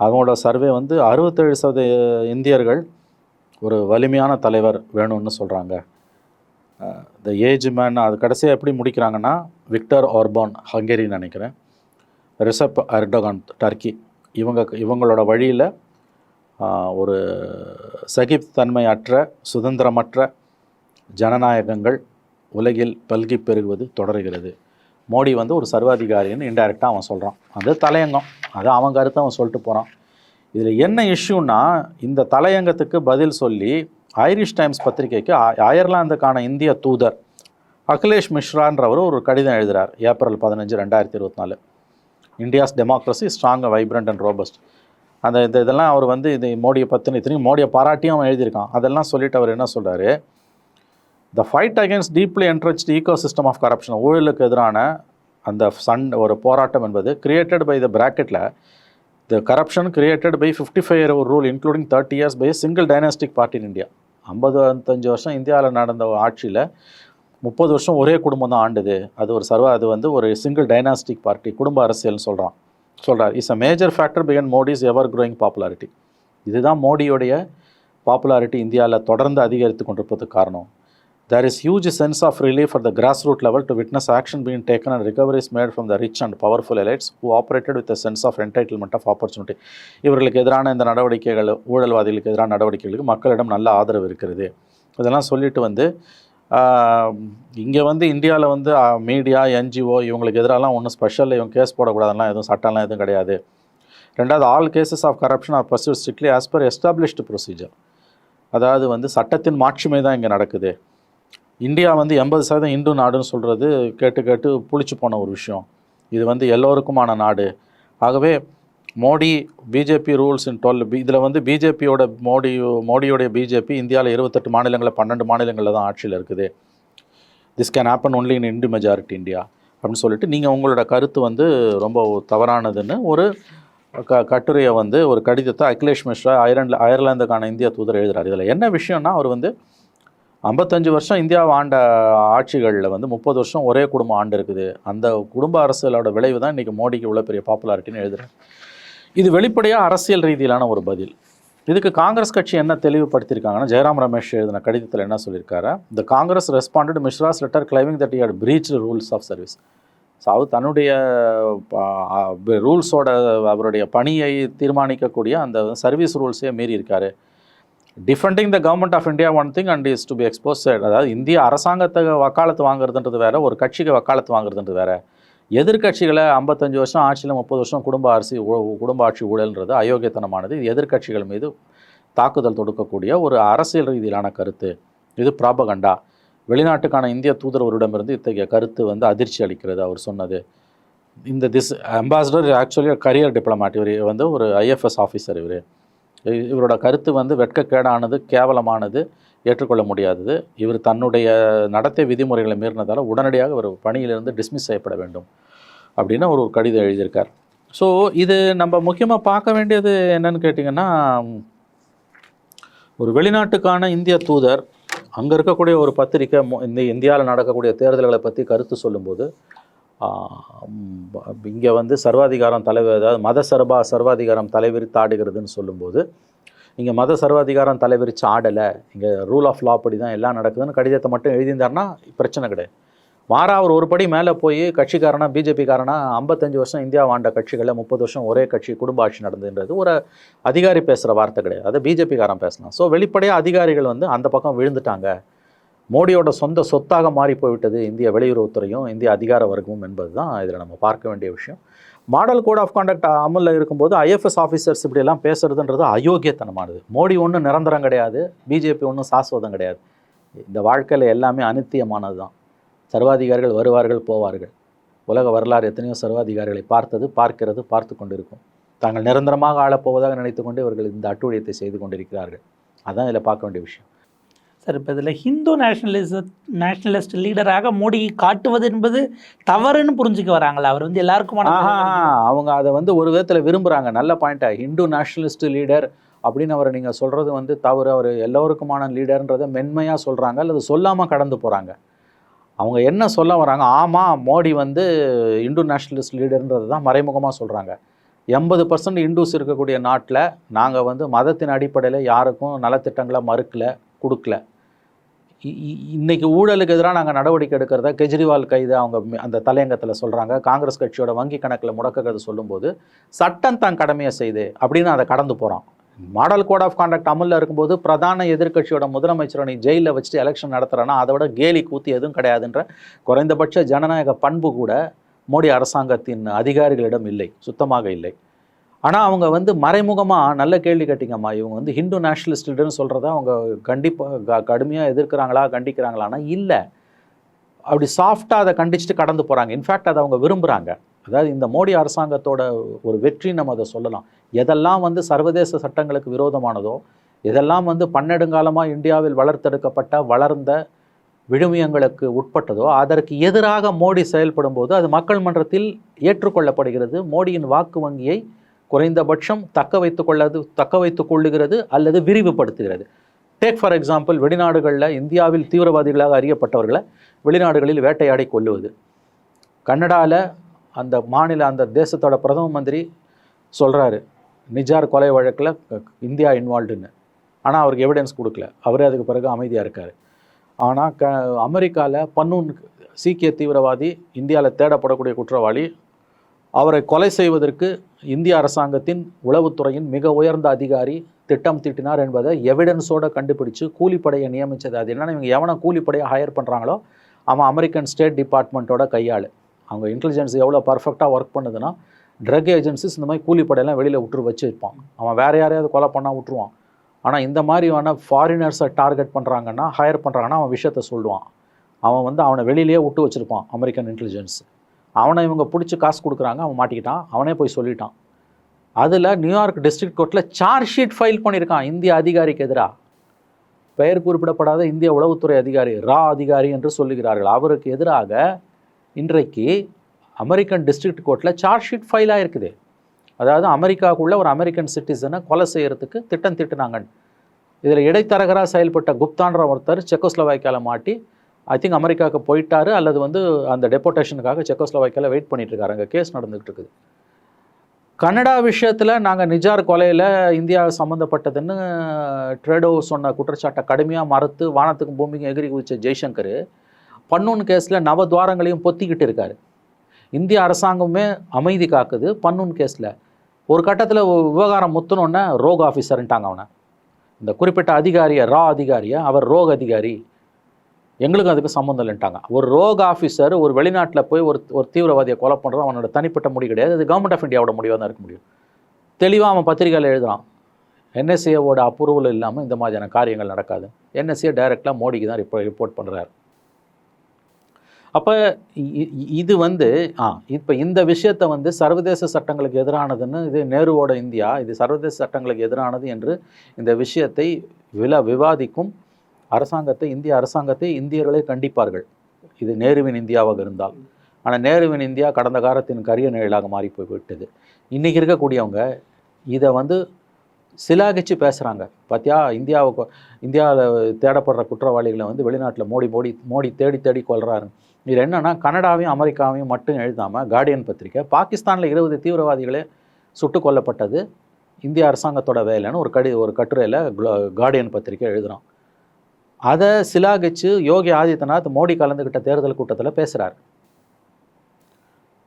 B: அவங்களோட சர்வே வந்து அறுபத்தேழு சதவீத இந்தியர்கள் ஒரு வலிமையான தலைவர் வேணும்னு சொல்கிறாங்க த ஏஜ் மேன் அது கடைசியாக எப்படி முடிக்கிறாங்கன்னா விக்டர் ஆர்பான் ஹங்கேரின்னு நினைக்கிறேன். ரிசப் அர்டோகான் டர்க்கி இவங்க இவங்களோட வழியில் ஒரு சகிப்புத்தன்மையற்ற சுதந்திரமற்ற ஜனநாயகங்கள் உலகில் பல்கி பெருகுவது தொடர்கிறது. மோடி வந்து ஒரு சர்வாதிகாரின்னு இன்டைரக்டாக அவன் சொல்கிறான் அது தலையங்கம். அது அவன் கருத்தை அவன் சொல்லிட்டு போகிறான் இதில் என்ன இஷ்யூன்னா இந்த தலையங்கத்துக்கு பதில் சொல்லி ஐரிஷ் டைம்ஸ் பத்திரிகைக்கு அயர்லாந்துக்கான இந்திய தூதர் அகிலேஷ் மிஸ்ரான்றவர் ஒரு கடிதம் எழுதுகிறார் ஏப்ரல் பதினஞ்சு ரெண்டாயிரத்தி இருபத்தி நாலு. India's democracy strong vibrant and robust அந்த இந்த இதெல்லாம் அவர் வந்து இது மோடியை பற்றின இத்தனையும் மோடியை பாராட்டியும் அவன் எழுதியிருக்கான். அதெல்லாம் சொல்லிட்டு அவர் என்ன சொல்கிறார் the fight against deeply entrenched ecosystem of corruption ஊழலுக்கு எதிரான அந்த சன் ஒரு போராட்டம் என்பது created by the பிராக்கெட்டில் the corruption created by fifty five year rule including thirty years by single dynastic party in India ஐம்பது அஞ்சு வருஷம் இந்தியாவில் நடந்த ஆட்சியில் முப்பது வருஷம் ஒரே குடும்பம் தான் ஆண்டுது. அது ஒரு சர்வ அது வந்து ஒரு சிங்கிள் டைனாஸ்டிக் பார்ட்டி குடும்ப அரசியல்னு சொல்கிறான் சொல்கிறார் is a major factor begin Modi's ever growing popularity இதுதான் மோடியோடைய பாப்புலாரிட்டி இந்தியாவில் தொடர்ந்து அதிகரித்து கொண்டிருப்பதுக்கு காரணம். There is huge sense of relief at the grassroots level to witness action being taken and recoveries made from the rich and powerful elites who operated with a sense of entitlement of opportunity. இவர்களுக்கு எதிரான இந்த நடவடிக்கைகள் ஊழல்வாதிகளுக்கு எதிரான நடவடிக்கைகளுக்கு மக்களிடம் நல்ல ஆதரவு இருக்கிறது. இதெல்லாம் சொல்லிட்டு வந்து இங்கே வந்து இந்தியாவில் வந்து மீடியா என்ஜிஓ இவங்களுக்கு எதிராலாம் ஒன்றும் ஸ்பெஷல் இவங்க கேஸ் போடக்கூடாதுலாம் எதுவும் சட்டம்லாம் எதுவும் கிடையாது. ரெண்டாவது all cases of corruption are pursued strictly as per established procedure அதாவது வந்து சட்டத்தின் மாட்சிமை தான் இங்கே நடக்குது. இந்தியா வந்து எண்பது சதவீதம் இந்து நாடுன்னு சொல்கிறது கேட்டு கேட்டு புளிச்சு போன ஒரு விஷயம். இது வந்து எல்லோருக்குமான நாடு. ஆகவே Modi BJP rules in twelve இதில் வந்து பிஜேபியோட மோடி மோடியோடைய பிஜேபி இந்தியாவில் இருபத்தெட்டு மாநிலங்களில் பன்னெண்டு மாநிலங்களில் தான் ஆட்சியில் இருக்குது. This can happen only in Hindu majority India அப்படின்னு சொல்லிட்டு நீங்கள் உங்களோட கருத்து வந்து ரொம்ப தவறானதுன்னு ஒரு க கட்டுரையை வந்து ஒரு கடிதத்தை அகிலேஷ் மிஸ்ரா அயர்லாந்து அயர்லாந்துக்கான இந்திய தூதர் எழுதுகிறார் இதில் என்ன விஷயம்னா அவர் வந்து ஐம்பத்தஞ்சு வருஷம் இந்தியாவை ஆண்ட ஆட்சிகளில் வந்து முப்பது வருஷம் ஒரே குடும்பம் ஆண்டு இருக்குது. அந்த குடும்ப அரசியலோட விளைவு தான் இன்றைக்கி மோடிக்கு இவ்வளோ பெரிய பாப்புலாரிட்டின்னு எழுதுகிறேன் இது வெளிப்படையாக அரசியல் ரீதியிலான ஒரு பதில். இதுக்கு காங்கிரஸ் கட்சி என்ன தெளிவுபடுத்தியிருக்காங்கன்னா ஜெயராம் ரமேஷ் எழுதின கடிதத்தில் என்ன சொல்லியிருக்காரு? The Congress responded Mishra's letter claiming that had breach rules of service so அவர் தன்னுடைய ரூல்ஸோட அவருடைய பணியை தீர்மானிக்கக்கூடிய அந்த சர்வீஸ் ரூல்ஸே மீறி இருக்காரு defending the government of India one thing and is to be expose அதாவது இந்திய அரசாங்கத்தை வக்காலத்து வாங்குறதுன்றது வேற ஒரு கட்சிக்கு வக்காலத்து வாங்குறதுன்றது வேற. எதிர்க்கட்சிகளை ஐம்பத்தஞ்சு வருஷம் ஆட்சியில் முப்பது வருஷம் குடும்ப அரசு குடும்ப ஆட்சி ஊழல்ன்றது அயோக்கியத்தனமானது. இது எதிர்க்கட்சிகள் மீது தாக்குதல் தொடுக்கக்கூடிய ஒரு அரசியல் ரீதியிலான கருத்து. இது ப்ராபகண்டா வெளிநாட்டுக்கான இந்திய தூதரவரிடமிருந்து இத்தகைய கருத்து வந்து அதிர்ச்சி அளிக்கிறது அவர் சொன்னது. இந்த this ambassador actually career diplomat இவர் வந்து ஒரு ஐஎஃப்எஸ் ஆஃபீஸர் இவர். இவரோட கருத்து வந்து வெட்கக்கேடானது கேவலமானது ஏற்றுக்கொள்ள முடியாதது. இவர் தன்னுடைய நடத்தை விதிமுறைகளை மீறினதால் உடனடியாக ஒரு பணியிலிருந்து டிஸ்மிஸ் செய்யப்பட வேண்டும் அப்படின்னு ஒரு கடிதம் எழுதியிருக்கார். ஸோ இது நம்ம முக்கியமாக பார்க்க வேண்டியது என்னன்னு கேட்டிங்கன்னா ஒரு வெளிநாட்டுக்கான இந்திய தூதர் அங்கே இருக்கக்கூடிய ஒரு பத்திரிக்கை இந்த இந்தியாவில் நடக்கக்கூடிய தேர்தல்களை பற்றி கருத்து சொல்லும்போது இங்கே வந்து சர்வாதிகாரம் தலைவர் அதாவது மத சர்வா சர்வாதிகாரம் தலைவிரித்து ஆடுகிறதுன்னு சொல்லும்போது இங்கே மத சர்வாதிகாரம் தலைவிரித்து ஆடலை. இங்கே ரூல் ஆஃப் லா படி தான் எல்லாம் நடக்குதுன்னு கடிதத்தை மட்டும் எழுதியிருந்தாருன்னா பிரச்சனை கிடையாது. மாறா அவர் ஒரு படி மேலே போய் கட்சிக்காரனா பிஜேபிக்காரனா ஐம்பத்தஞ்சு வருஷம் இந்தியா வாண்ட கட்சிகளில் முப்பது வருஷம் ஒரே கட்சி குடும்ப ஆட்சி நடந்ததுன்றது ஒரு அதிகாரி பேசுகிற வார்த்தை கிடையாது. அதை பிஜேபிக்காரன் பேசலாம். ஸோ வெளிப்படையாக அதிகாரிகள் வந்து அந்த பக்கம் விழுந்துட்டாங்க. மோடியோட சொந்த சொத்தாக மாறி போய்விட்டது இந்திய வெளியுறவுத்துறையும் இந்திய அதிகார வர்க்கமும் என்பது தான் இதில் நம்ம பார்க்க வேண்டிய விஷயம். மாடல் கோட் ஆஃப் கான்டக்ட் அமலில் இருக்கும்போது ஐஎஃப்எஸ் ஆஃபீஸர்ஸ் இப்படியெல்லாம் பேசுறதுன்றது அயோக்கியத்தனமானது. மோடி ஒன்றும் நிரந்தரம் கிடையாது பிஜேபி ஒன்றும் சாஸ்வதம் கிடையாது. இந்த வாழ்க்கையில் எல்லாமே அனித்தியமானது தான் சர்வாதிகாரிகள் வருவார்கள் போவார்கள். உலக வரலாறு எத்தனையோ சர்வாதிகாரிகளை பார்த்தது பார்க்கிறது பார்த்து கொண்டிருக்கும். தாங்கள் நிரந்தரமாக ஆளப்போவதாக நினைத்துக்கொண்டு இவர்கள் இந்த அட்டூழியத்தை செய்து கொண்டிருக்கிறார்கள். அதான் இதில் பார்க்க வேண்டிய விஷயம்.
A: சார் இப்போ இதில் ஹிந்து நேஷனலிச நேஷனலிஸ்ட் லீடராக மோடியை காட்டுவது என்பது தவறுன்னு புரிஞ்சுக்க வராங்களா அவர் வந்து எல்லாருக்குமான
B: அவங்க அதை வந்து ஒரு விதத்தில் விரும்புகிறாங்க நல்ல பாயிண்டா ஹிந்து நேஷனலிஸ்ட் லீடர் அப்படின்னு அவரை நீங்கள் சொல்கிறது வந்து தவறு. அவர் எல்லோருக்குமான லீடர்ன்றதை மென்மையாக சொல்கிறாங்க அல்லது சொல்லாமல் கடந்து போகிறாங்க அவங்க என்ன சொல்ல வராங்க? ஆமாம் மோடி வந்து இந்து நேஷனலிஸ்ட் லீடர்ன்றது தான் மறைமுகமாக சொல்கிறாங்க எண்பது பர்சன்ட் இந்துஸ் இருக்கக்கூடிய நாட்டில் நாங்கள் வந்து மதத்தின் அடிப்படையில் யாருக்கும் நலத்திட்டங்களை மறுக்கல கொடுக்கல. இன்னைக்கு ஊழலுக்கு எதிராக நாங்கள் நடவடிக்கை எடுக்கிறத கெஜ்ரிவால் கைது அவங்க அந்த தலையங்கத்தில் சொல்கிறாங்க காங்கிரஸ் கட்சியோட வங்கி கணக்கில் முடக்கிறது சொல்லும்போது சட்டம் தான் கடமையை செய்து அப்படின்னு அதை கடந்து போகிறான் மாடல் கோட் ஆஃப் கான்டக்ட் அமலில் இருக்கும்போது பிரதான எதிர்க்கட்சியோட முதலமைச்சரை நீ ஜெயிலில் வச்சுட்டு எலெக்ஷன் நடத்துகிறேன்னா அதை விட கேலி கூத்தி எதுவும் கிடையாதுன்ற குறைந்தபட்ச ஜனநாயக பண்பு கூட மோடி அரசாங்கத்தின் அதிகாரிகளிடம் இல்லை சுத்தமாக இல்லை. ஆனால் அவங்க வந்து மறைமுகமாக நல்ல கேள்வி கேட்டிங்கம்மா. இவங்க வந்து ஹிந்து நேஷனலிஸ்ட்டுன்னு சொல்கிறத அவங்க கண்டிப்பாக கடுமையாக எதிர்க்கிறாங்களா கண்டிக்கிறாங்களான்னா இல்லை. அப்படி சாஃப்டாக அதை கண்டிச்சுட்டு கடந்து போகிறாங்க இன்ஃபேக்ட் அதை அவங்க விரும்புகிறாங்க அதாவது இந்த மோடி அரசாங்கத்தோட ஒரு வெற்றி நம்ம அதை சொல்லலாம். எதெல்லாம் வந்து சர்வதேச சட்டங்களுக்கு விரோதமானதோ இதெல்லாம் வந்து பன்னெடுங்காலமாக இந்தியாவில் வளர்த்தெடுக்கப்பட்ட வளர்ந்த விழுமியங்களுக்கு உட்பட்டதோ அதற்கு எதிராக மோடி செயல்படும் போது அது மக்கள் மன்றத்தில் ஏற்றுக்கொள்ளப்படுகிறது. மோடியின் வாக்கு வங்கியை குறைந்தபட்சம் தக்க வைத்து கொள்ளது தக்க வைத்து கொள்ளுகிறது அல்லது விரிவுபடுத்துகிறது. டேக் ஃபார் எக்ஸாம்பிள் வெளிநாடுகளில் இந்தியாவில் தீவிரவாதிகளாக அறியப்பட்டவர்களை வெளிநாடுகளில் வேட்டையாடி கொள்ளுவது கன்னடாவில் அந்த மாநில அந்த தேசத்தோட பிரதம மந்திரி சொல்கிறாரு நிஜார் கொலை வழக்கில் இந்தியா இன்வால்வ்டுன்னு ஆனால் அவருக்கு எவிடன்ஸ் கொடுக்கல. அவரே அதுக்கு பிறகு அமைதியாக இருக்கார். ஆனால் க அமெரிக்காவில் பன்னூன் சீக்கிய தீவிரவாதி இந்தியாவில் தேடப்படக்கூடிய குற்றவாளி அவரை கொலை செய்வதற்கு இந்திய அரசாங்கத்தின் உளவுத்துறையின் மிக உயர்ந்த அதிகாரி திட்டம் தீட்டினார் என்பதை எவிடன்ஸோட கண்டுபிடிச்சு கூலிப்படையை நியமித்தது அது என்னென்னா இவங்க எவனை கூலிப்படையை ஹையர் பண்ணுறாங்களோ அவன் அமெரிக்கன் ஸ்டேட் டிபார்ட்மெண்ட்டோட கையாள். அவங்க இன்டெலிஜென்ஸ் எவ்வளோ பர்ஃபெக்டாக ஒர்க் பண்ணுதுன்னா ட்ரக் ஏஜென்சிஸ் இந்த மாதிரி கூலிப்படையெல்லாம் வெளியில் விட்டுரு வச்சுருப்பான். அவன் வேறு யாரையாவது கொலை பண்ணால் விட்டுருவான் ஆனால் இந்த மாதிரியான ஃபாரினர்ஸை டார்கெட் பண்ணுறாங்கன்னா ஹையர் பண்ணுறாங்கன்னா அவன் விஷயத்த சொல்லுவான். அவன் வந்து அவனை வெளியிலேயே விட்டு வச்சுருப்பான் அமெரிக்கன் இன்டெலிஜென்ஸ் அவனை இவங்க பிடிச்சி காசு கொடுக்குறாங்க அவன் மாட்டிக்கிட்டான் அவனே போய் சொல்லிட்டான். அதில் நியூயார்க் டிஸ்ட்ரிக்ட் கோர்ட்டில் சார்ஜ் ஷீட் ஃபைல் பண்ணியிருக்கான் இந்திய அதிகாரிக்கு எதிராக பெயர் குறிப்பிடப்படாத இந்திய உளவுத்துறை அதிகாரி ரா அதிகாரி என்று சொல்லுகிறார்கள். அவருக்கு எதிராக இன்றைக்கு அமெரிக்கன் டிஸ்ட்ரிக்ட் கோர்ட்டில் சார்ஜ் ஷீட் ஃபைல் இருக்குது அதாவது அமெரிக்காவுக்குள்ள ஒரு அமெரிக்கன் சிட்டிசனை கொலை செய்கிறதுக்கு திட்டம் திட்டினாங்க இதில் இடைத்தரகராக செயல்பட்ட குப்தான்ற ஒருத்தர் செக்கோஸ்லோவாக்கியாவில் மாட்டி ஐ திங்க் அமெரிக்காவுக்கு போயிட்டாரு அல்லது வந்து அந்த டெபோட்டேஷனுக்காக செக்கோஸ்லோவாக்கியில் வெயிட் பண்ணிட்டு இருக்காரு அங்கே கேஸ் நடந்துகிட்டு இருக்குது கனடா விஷயத்தில் நாங்கள் நிஜார் கொலையில் இந்தியா சம்மந்தப்பட்டதுன்னு ட்ரேடோ சொன்ன குற்றச்சாட்டை கடுமையாக மறுத்து வானத்துக்கும் பூமிக்கும் எகிரி குதிச்ச ஜெய்சங்கர் பன்னூன் கேஸில் நவ துவாரங்களையும் பொத்திக்கிட்டு இருக்காரு. இந்திய அரசாங்கமே அமைதி காக்குது. பன்னூன் கேஸில் ஒரு கட்டத்தில் விவகாரம் முத்துனோன்னே ரோக் ஆஃபீஸர்ன்ட்டாங்க அவனை. இந்த குறிப்பிட்ட அதிகாரியை ரா அதிகாரியை அவர் ரோக் அதிகாரி எங்களுக்கும் அதுக்கு சம்மந்தம் இல்லைன்ட்டாங்க. ஒரு ரோக் ஆஃபீஸர் ஒரு வெளிநாட்டில் போய் ஒரு ஒரு தீவிரவாதியை கொலை பண்ணுறது அவனோட தனிப்பட்ட முடிவு கிடையாது. அது கவர்மெண்ட் ஆஃப் இந்தியாவோட முடிவாக தான் இருக்க முடியும். தெளிவாக அவன் பத்திரிகையில் எழுதுகிறான் என்எஸ்ஏவோட அப்ரூவல் இல்லாமல் இந்த மாதிரியான காரியங்கள் நடக்காது. என்எஸ்ஏ டைரெக்டாக மோடிக்கு தான் ரிப்போ ரிப்போர்ட் பண்ணுறாரு அப்போ இது வந்து ஆ இப்போ இந்த விஷயத்தை வந்து சர்வதேச சட்டங்களுக்கு எதிரானதுன்னு இது நேருவோட இந்தியா. இது சர்வதேச சட்டங்களுக்கு எதிரானது என்று இந்த விஷயத்தை வில விவாதிக்கும் அரசாங்கத்தை இந்திய அரசாங்கத்தை இந்தியர்களே கண்டிப்பார்கள். இது நேருவின் இந்தியாவாக இருந்தால். ஆனால் நேருவின் இந்தியா கடந்த காலத்தின் கரிய நிழலாக மாறி போய் விட்டது. இன்றைக்கி இருக்கக்கூடியவங்க இதை வந்து சிலாகிச்சு பேசுகிறாங்க பார்த்தியா இந்தியாவுக்கு இந்தியாவில் தேடப்படுற குற்றவாளிகளை வந்து வெளிநாட்டில் மோடி மோடி மோடி தேடி தேடி கொள்கிறாரு இது என்னென்னா கனடாவையும் அமெரிக்காவையும் மட்டும் எழுதாமல் கார்டியன் பத்திரிக்கை பாகிஸ்தானில் இருபது தீவிரவாதிகளே சுட்டு கொல்லப்பட்டது. இந்திய அரசாங்கத்தோட வேலைன்னு ஒரு கடி ஒரு கட்டுரையில் கார்டியன் பத்திரிக்கை எழுதுகிறோம் அதை சிலாகிச்சு யோகி ஆதித்யநாத் மோடி கலந்துக்கிட்ட தேர்தல் கூட்டத்தில் பேசுகிறார்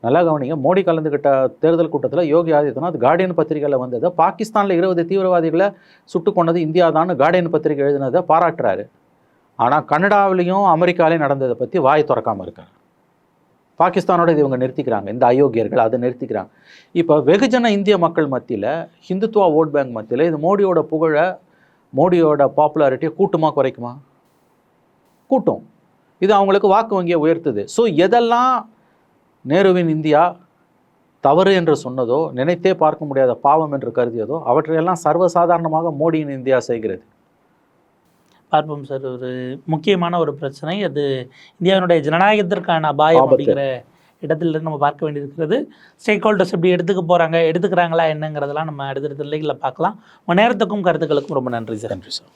B: நல்லா கவனிங்க மோடி கலந்துக்கிட்ட தேர்தல் கூட்டத்தில் யோகி ஆதித்யநாத் கார்டியன் பத்திரிகையில் வந்ததை பாகிஸ்தானில் இருபது தீவிரவாதிகளை சுட்டு கொண்டது இந்தியா தான் கார்டியன் பத்திரிகை எழுதினதை பாராட்டுறாரு. ஆனால் கனடாவிலையும் அமெரிக்காலையும் நடந்ததை பற்றி வாய் திறக்காமல் இருக்காங்க பாகிஸ்தானோட இது இவங்க நிறுத்திக்கிறாங்க இந்த அயோக்கியர்கள் அதை நிறுத்திக்கிறாங்க. இப்போ வெகுஜன இந்திய மக்கள் மத்தியில் ஹிந்துத்துவா ஓட் பேங்க் மத்தியில் இது மோடியோட புகழை மோடியோட பாப்புலாரிட்டியை கூட்டுமா குறைக்குமா? கூட்டும். இது அவங்களுக்கு வாக்கு வங்கியை உயர்த்துது. ஸோ எதெல்லாம் நேருவின் இந்தியா தவறு என்று சொன்னதோ நினைத்தே பார்க்க முடியாத பாவம் என்று கருதியதோ அவற்றையெல்லாம் சர்வசாதாரணமாக மோடியின் இந்தியா செய்கிறது.
A: பார்ப்போம் சார். ஒரு முக்கியமான ஒரு பிரச்சனை. அது இந்தியாவினுடைய ஜனநாயகத்திற்கான அபாயம். அப்படிங்கிற இடத்துலேருந்து நம்ம பார்க்க வேண்டியிருக்கிறது. ஸ்டேக் ஹோல்டர்ஸ் எப்படி எடுத்துக்க போகிறாங்க எடுத்துக்கிறாங்களா என்னங்கிறதெல்லாம் நம்ம அடுத்தடுத்த நிலைகளில் பார்க்கலாம். உங்கள் நேரத்துக்கும் கருத்துக்களுக்கும் ரொம்ப நன்றி சார்
B: நன்றி சார்